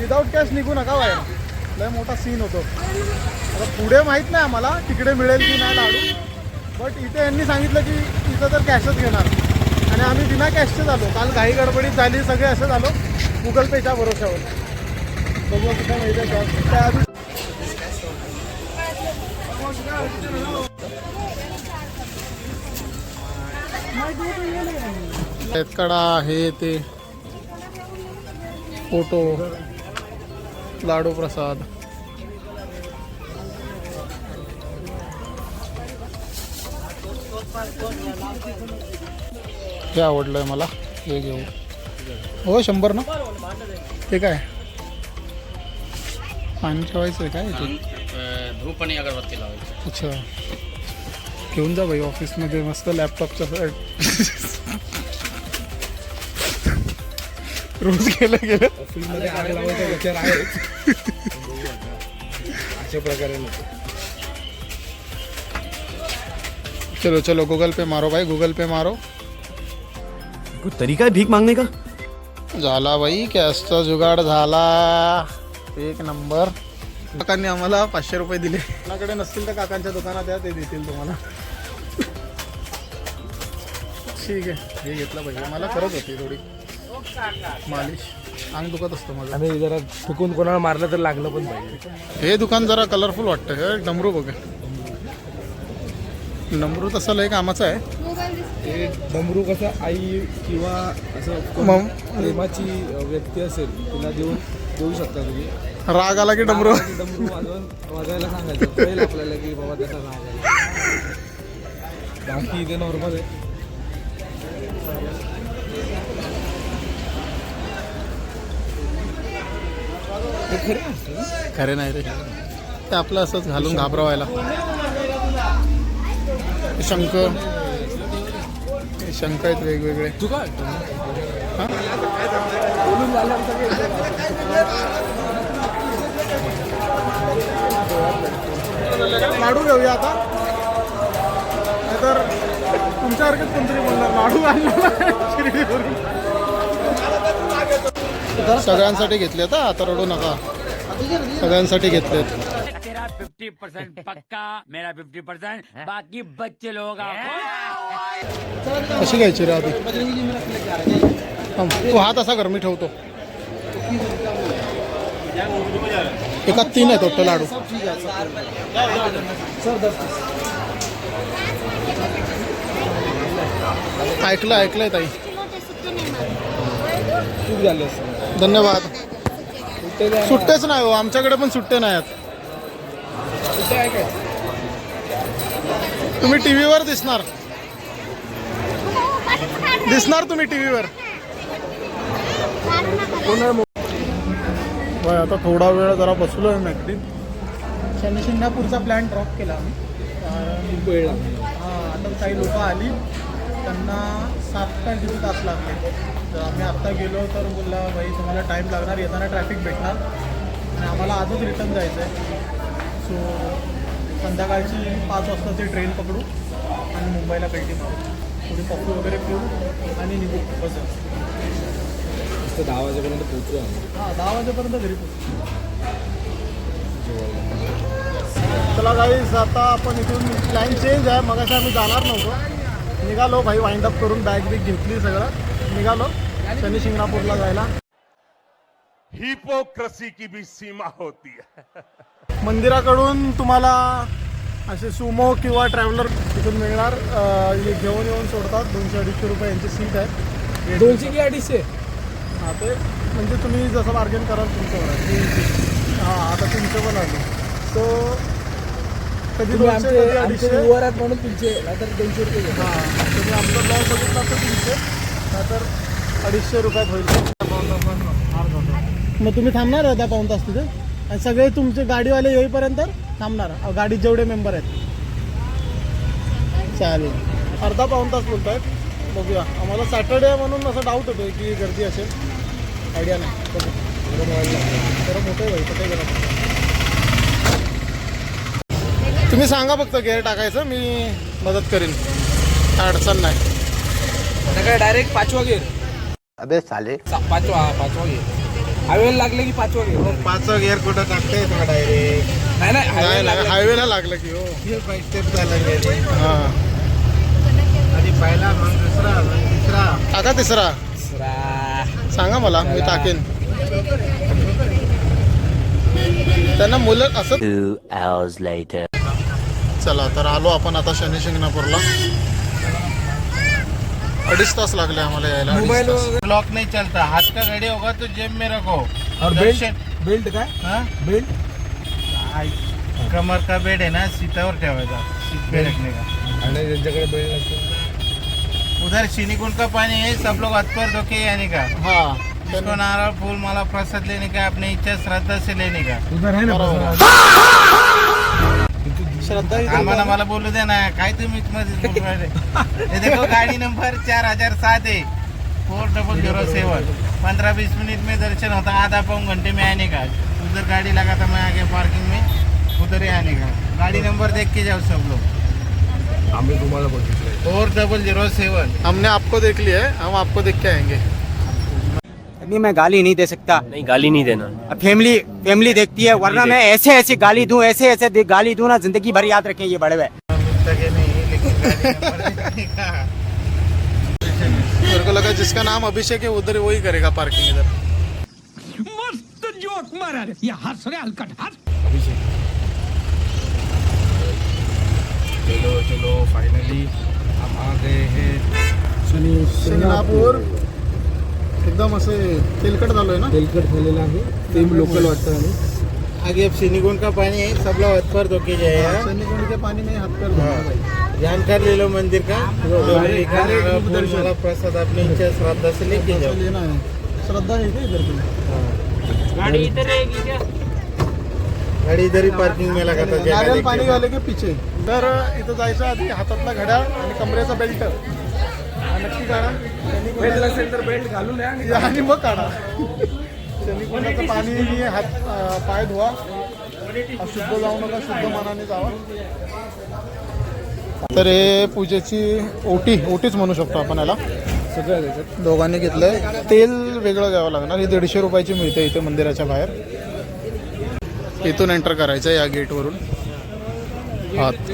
Without cash निघू नका बाहेर. लय मोठा सीन होतो. आता पुढे माहीत नाही आम्हाला तिकडे मिळेल की नाही लाडू. बट इथे यांनी सांगितलं की इथं तर कॅशच घेणार. आणि आम्ही बिना कॅशचे झालो. काल घाई गडबडीत झाली सगळे असं झालो. गुगल पेच्या भरोश्यावर. बघू कुठे मिळते कॅश कडा हे ते. फोटो. लाडू प्रसाद. हे आवडलंय मला. हे घेऊ. हो शंभर ना? ते काय? पाणी ठेवायचं आहे काय ते धूप आणि अगरबत्ती लावायची. अच्छा. घेऊन जा भाई ऑफिसमध्ये मस्त लॅपटॉपचा रोज गेलं गेलं. फिल्ममध्ये आग लावायचा विचार आहे अशा प्रकारे नको. चलो चलो गूगल पे मारो भाई गूगल पे मारो. कोई तरीका है भीख मांगने का? झाला बाई कॅशचा जुगाड झाला. एक नंबर. काकांनी आम्हाला पाचशे रुपये दिले. कोणाकडे नसतील तर काकांच्या दुकानात या ते देतील तुम्हाला. ठीक आहे. हे घेतलं पाहिजे. मला करत होती थोडी. मालिश. अंग दुखत असतं माझं. आणि जरा चुकून कोणाला मारलं तर लागलं पण पाहिजे. हे दुकान जरा कलरफुल वाटतं हे डमरू बघ. डमरू तसं लय कामाचं आहे. ते डमरू कसं आई किंवा असं कोण मग? प्रेमाची व्यक्ती असेल तिला देऊन देऊ शकता तुम्ही. राग आला की डमरू. आणि डमरू वाजवून वाजवायला सांगायचं. कळेल आपल्याला की बाबा त्याचा राग आला. बाकी इथे नॉर्मल आहे. हे खरं नाही रे. ते आपलं असंच घालून घाबरवायला. शंख. शंख आहेत वेगवेगळे. लाडू घेऊया आता. नाहीतर तुमच्यासारखेच कोणतरी बोलणार. लाडू आणला. सगळ्यांसाठी घेतले आता आता रडू नका. सगळ्यांसाठी घेतलेत तेरा फिफ्टी परसेंट पक्का मेरा फिफ्टी परसेंट बाकी बच्चे लोग कशी घ्यायची रे आधी? तू हात असा कर मी ठेवतो. एका तीन आहे टोटल लाडू. ऐकलं ऐकलंय ताई. चूक झाली असतं धन्यवाद. सुट्टेच नाही हो आमच्याकडे पण सुट्टे नाही आहेत. तुम्ही टीव्हीवर दिसणार. दिसणार तुम्ही टीव्हीवर. होय आता थोडा वेळ जरा बसलो आहे मॅकडी शनी शिंगणापूरचा प्लॅन ड्रॉप केला आम्ही. खूप वेळ. लागला हां आता काही लोक आली. त्यांना सात का दीड तास लागले. तर आम्ही आत्ता गेलो तर बोलला भाई तुम्हाला टाईम लागणार येताना ट्रॅफिक भेटणार. आणि आम्हाला आजच रिटर्न जायचं आहे सो संध्याकाळची पाच वाजताची ट्रेन पकडू आणि मुंबईला पेटी मारू. थोडी कॉफी वगैरे पिऊ आणि निघू. बस. फक्त दहा वाजेपर्यंत पोहोचू आम्ही. हां दहा वाजेपर्यंत घरी पोहोचू. चला गाईज आता आपण इथून प्लॅन चेंज आहे. मगाशी आम्ही जाणार नव्हतो. निघालो भाई वाइंड अप करून बॅग बिग घेतली सगळं. निघालो शनी शिंगणापूरला जायला. हिपोक्रेसी की भी सीमा होती है. मंदिराकडून तुम्हाला असे सुमो किंवा ट्रॅव्हलर तिथून मिळणार. हे घेऊन येऊन सोडतात. दोनशे अडीचशे रुपये यांची सीट आहे. दोनशे की अडीचशे? हां ते म्हणजे तुम्ही जसं बार्गेन कराल तुमच्यावर. हां आता पण आले. सो कधी तुम्ही दोनशे आमचे कधी आमचे अडीचशे? व्ह्यूवर आहात म्हणून तीनशे नाहीतर दोनशे रुपये हां तुम्ही आमचा ब्लॉग बघितला तर तीनशे नाहीतर अडीचशे रुपयात होईल. मग तुम्ही थांबणार आहे त्या पाऊन तास तिथे? आणि सगळे तुमचे गाडीवाले येईपर्यंत थांबणार. गाडीत जेवढे मेंबर आहेत. चालेल. अर्धा पाऊन तास बोलत आहेत बघूया. आम्हाला सॅटर्डे आहे म्हणून असं डाऊट होतो की गर्दी असेल. आयडिया नाही. बघू. मोठं आहे भाई कुठे गेलं तुम्ही सांगा फक्त गेअर टाकायचं मी मदत करीन. काय अडचण नाही. आता काय डायरेक्ट पाचवा गेर अबे साले. पाचवा हा, पाचवा गेर हायवेला लागले की पाचवा गेअर पाचवा गिअर कुठं टाकते डायरेक्ट नाही नाही नाही highway नाही लागलं हायवेला लागलं की हो. की बाईक स्टेप झाला हा. आधी पहिला मग दुसरा मग तिसरा. टाका तिसरा. दुसरा सांगा मला मी टाकेन. त्यांना मुलं असं Two hours later. चला तर आलो आपण आता शनी शिंगणापूरला. अडीच तास लागले आम्हाला यायला अडीच मोबाईल तास. वगैरे ब्लॉक नहीं चलता. हाथ का घड़ी होगा तो जेब में रखो. और दर्शन बेल्ट बेल्ट काय? हाँ? बेल्ट कमर का बेड है ना सीतावर ठेवायचा. सीट पे रखने का? आणि ज्यांच्याकडे बेल्ट नसतो उधर शिनिकुंड का पानी है सब लोग हाथ पर धो के आने का? हा. जिसको नारळ फूल माला प्रसाद लेने का अपने इच्छा श्रद्धा से लेने का? उधर आहे ना बरोबर आहे. आम्हाला मला बोलू दे ना काय तुम्ही मध्ये बोलू राहिले? हे देखो गाड़ी नंबर चार हजार सात है फोर डबल जीरो सेवन. पंद्रह बीस मिनट में दर्शन होता आधा पौन घंटे में आने का? उधर गाड़ी लगा था मैं आगे पार्किंग में उधर ही आने का? गाड़ी नंबर देख के जाओ सब लोग. आम्ही तुम्हाला बघितलंय. Four double zero seven. हमने आपको देख लिया है हम आपको देख के आएंगे। नहीं मैं गाली नहीं दे सकता। नहीं गाली नहीं देना। अब फैमिली फैमिली देखती है वरना मैं ऐसे ऐसे गाली दूँ ऐसे ऐसे गाली दूँ ना ज़िंदगी भर याद रखें ये बड़े हुए का मेरे को लगा जिसका नाम अभिषेक है उधर वही करेगा पार्किंग इधर। चलो चलो फायनली हम आ गए हैं। शनी शिंगणापूर एकदम असे तेलकट झालोय ना? तेलकट झालेला आहे. सेम लोकल वाटतं आणि. आगे अब सिनिकुंड का पानी है सब लोग हाथ पर धो के जाए शनिकुंड के पानी में हाथ पैर धोना भाई जानकार ले लो मंदिर का। जो डायरेक्ट- लिखा डायरेक्ट है, फूल। माला प्रसाद अपनी इच्छा श्रद्धा से लेके जाओ। लेना है। श्रद्धा है क्या इधर की गाड़ी इधर ही पार्किंग में लगा था जगह नारियल पाणी के। वाले के पिछे। तर इथं जायचं आधी हातातला घड्याळ आणि कमरेचा बेल्ट नक्की काढा असेल तर बेल्ट घालून आणि आणि मग काढा. पाणी हात पाय धुवा. अशुद्ध जाऊ नका शुद्ध मनाने जावा. तर हे पूजेची ओटी ओटीच म्हणू शकतो आपण याला. सगळं दोघांनी घेतलंय. तेल वेगळं घ्यावं लागणार. ही दीडशे रुपयाची मिळते इथे मंदिराच्या बाहेर. इथून एंटर करायचं या गेटवरून आत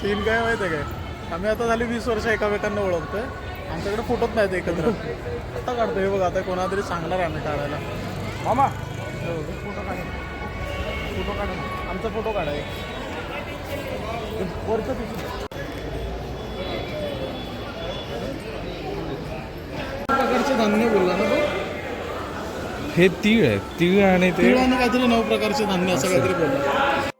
सीन काय माहिती आहे काय? आम्ही आता झाली वीस वर्ष एकामेकांना ओळखतोय. आमच्याकडे फोटोच नाहीत एकत्र. आता काढतो हे बघा आता कोणातरी सांगणार आहे आम्ही काढायला. मामा! फोटो काढा. फोटो काढा. आमचा फोटो काढाय वरचं दिसू प्रकारचे धान्य बोलला ना तो? हे तीळ आहे तीळ आणि ते तिळ आणि काहीतरी नऊ प्रकारचे धान्य असं काहीतरी बोलला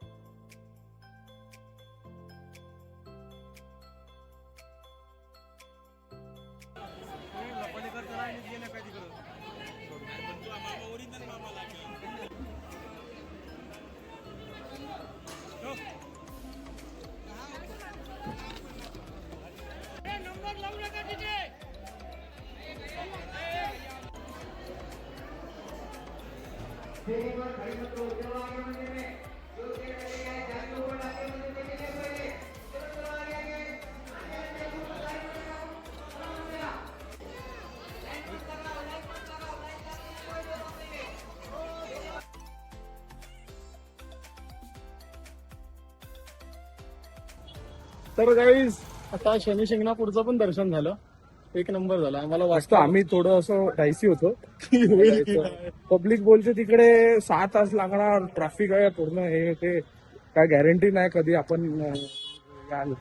तर काही आता शनी शिंगणापूरचं पण दर्शन झालं. एक नंबर झाला. आम्हाला वाटतं. आम्ही थोडं असं डायसी होतो. पब्लिक बोलते तिकडे सहा तास लागणार. ट्रॅफिक आहे पूर्ण. हे ते काय गॅरंटी नाही कधी आपण याल.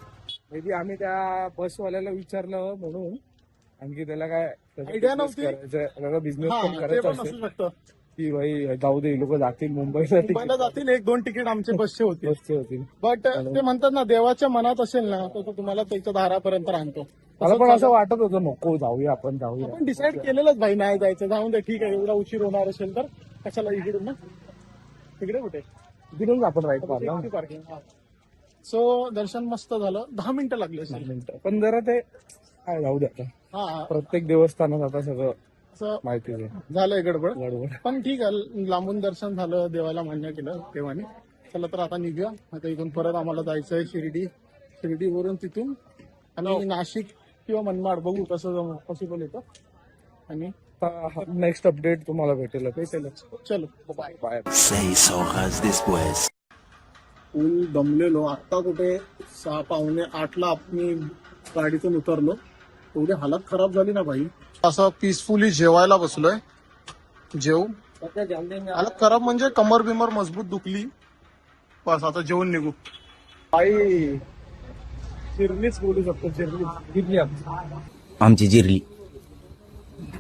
मे बी आम्ही त्या बसवाल्याला विचारलं म्हणून. आणखी त्याला काय Idea नव्हती? बिझनेस हा, पण ते करायचं असेल. की भाई जाऊ दे लोक जातील मुंबईला मुंबईला जातील एक दोन तिकीट आमचे बसचे होते बसचे होतील. बट ते म्हणतात ना देवाच्या मनात असेल ना तर तो तुम्हाला त्याच्या दारापर्यंत आणतो मला पण असं वाटत होतं नको जाऊया आपण जाऊया. आपण डिसाईड केलेलंच भाई नाही जायचं. जाऊन दे ठीक आहे एवढा उशीर होणार असेल तर. कशाला इकडून ना? तिकडे कुठे? तिकडून आपण राईट पार्किंग सो दर्शन मस्त झालं. दहा मिनिटं लागली मिनिटं. पण जरा ते काय जाऊ दे आता. हा. प्रत्येक देवस्थानात आता सगळं माहिती आहे. झालंय गडबड. गडबड. पण ठीक आहे लांबून दर्शन झालं देवाला मान्य केलं देवाने. चला तर आता निघूया. आता इथून परत आम्हाला जायचंय शिर्डी. शिर्डीवरून तिथून. आणि नाशिक किंवा मनमाड बघू कसं पॉसिबल येतं. आणि नेक्स्ट अपडेट तुम्हाला भेटेल भेटेल चलो bye bye Seis horas después. Full दमलेलो. आत्ता कुठे सहा पावणे आठला मी गाडीतून उतरलो. एवढी हालत खराब झाली ना भाई असं पीसफुली जेवायला बसलोय. जेव. हालत खराब म्हणजे कमर बिमर मजबूत दुखली. बस आता जेवून निघू. आई चिरलीच बोलू शकतो किती आमची. जिरली.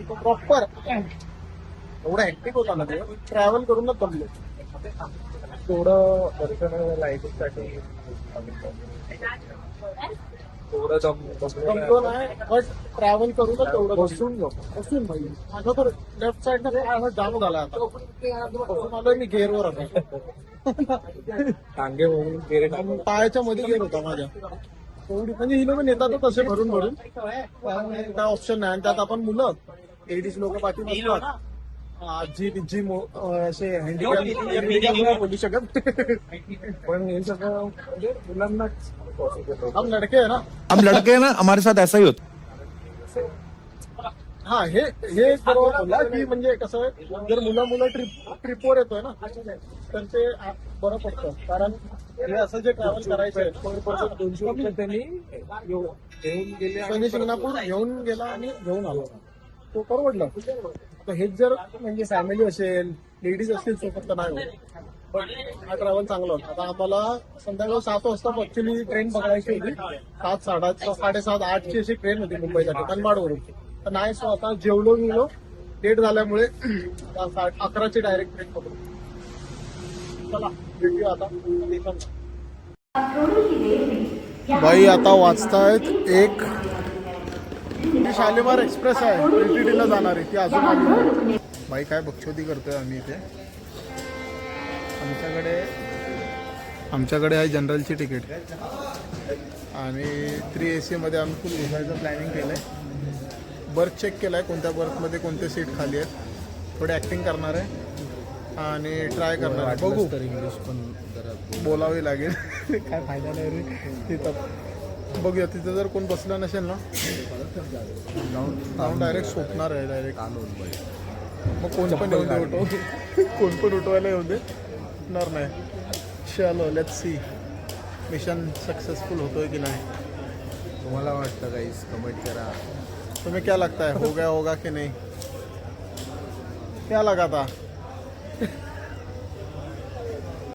प्रॉपर एवढा हॅक्टिक होता ना ते. ट्रॅव्हल करूनच दमलो थोडं दर्शन लाईटीसाठी नाही बट ट्रॅव्हल करूनच एवढं बसून जाऊ. बसून भाई. माझं तर लेफ्ट साईड ना जाम झाला आता. बसून आलोय मी गेअरवर आता. टांगे आणि पायाच्या मध्ये गेअर होता माझ्या. म्हणजे ही लोक नेतात तसे भरून भरून. काय ऑप्शन नाही. आणि त्यात आपण मुलं लेडीज लोक बाकी नसतात आजी बिज्जी मो- अं, असे हँडिकॅप बोलू शकत. पण हे सगळं म्हणजे मुलांना. हम लडके आहे ना। हम लड़के हैं ना हमारे साथ ऐसा ही होता हा। हे हे बरोबर बोलला की म्हणजे कसं जर मुलं मुलं ट्रिप ट्रिपवर येतोय ना तर ते बरं पडतं. कारण हे असं जे ट्रॅव्हल करायचंय दोनशे रुपये त्यांनी येऊ- घेऊन गेले आणि शनी शिंगणापूर घेऊन गेला आणि घेऊन आलो. तो परवडलं. तर हेच जर म्हणजे फॅमिली असेल लेडीज असतील सोबत तर नाही हा ट्रॅव्हल चांगला होता. आता आम्हाला संध्याकाळ सात वाजता ऍक्च्युली ट्रेन पकडायची होती. सात साडा साडेसात आठची अशी ट्रेन होती मुंबईसाठी मनमाडवरून तर नाही सो आता जेवलो गेलो. लेट झाल्यामुळे अकराची डायरेक्ट ट्रेन पकडू चला भेटूया आता. बाई आता वाचतायत एक. शालिमार एक्सप्रेस आहे. एलटीडी ला जाणार आहे. ती अजून बाई काय बक्षोदी करतोय आम्ही इथे. आमच्याकडे आमच्याकडे आहे जनरलची तिकीट. आणि थ्री ए सीमध्ये आम्ही फुल घुसायचं प्लॅनिंग केलं आहे बर्थ चेक केलं आहे कोणत्या बर्थमध्ये कोणते सीट खाली आहेत. थोडी ॲक्टिंग करणार आहे आणि ट्राय करणार आहे. बघू. इंग्लिश पण बोलावी लागेल. काय फायदा नाही रे. तिथं बघूया तिथं जर कोण बसलं नसेल ना जाऊन डायरेक्ट झोपणार आहे डायरेक्ट मग कोण पण येऊन दे उठव कोण पण उठवायला येऊन दे. होणार नाही. चलो लेट सी मिशन सक्सेसफुल होतोय की नाही? तुम्हाला वाटतं काहीच कमेंट करा? तुम्हें क्या लगता है हो गया होगा कि नहीं? क्या लगा था?